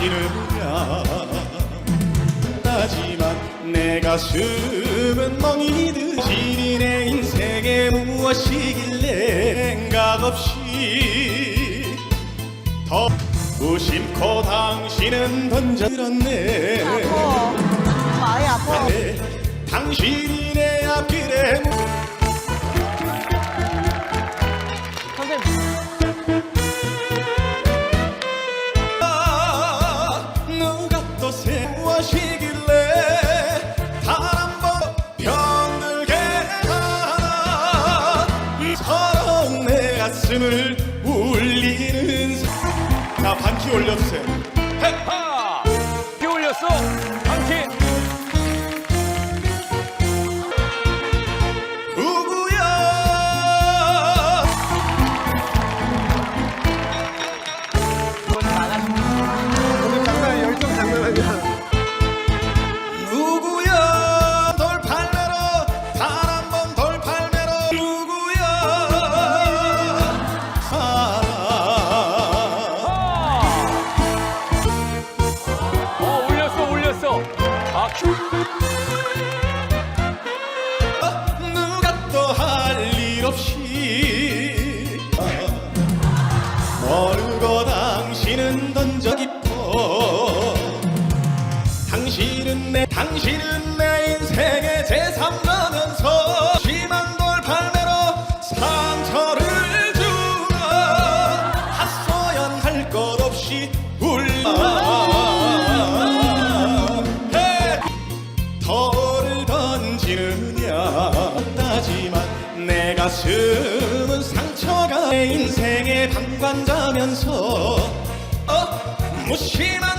지느냐 하지만 내 가슴은 멍이 드시니 내 인생에 무엇이길래 생각 없이 더 무심코 당신은 던져들었네 아파. 많이 아파. 당신이 내 앞길에 세무하시길래 단한번 병들게 하나. 서러운 내 가슴을 울리는 사- 자 반키 올려주세요 아, 큐. 누가 던져 깊어. 당신은 내 당신은 내 인생의 제3자 따지만 내 가슴은 상처가 내 인생의 방관자면서 어? 무심한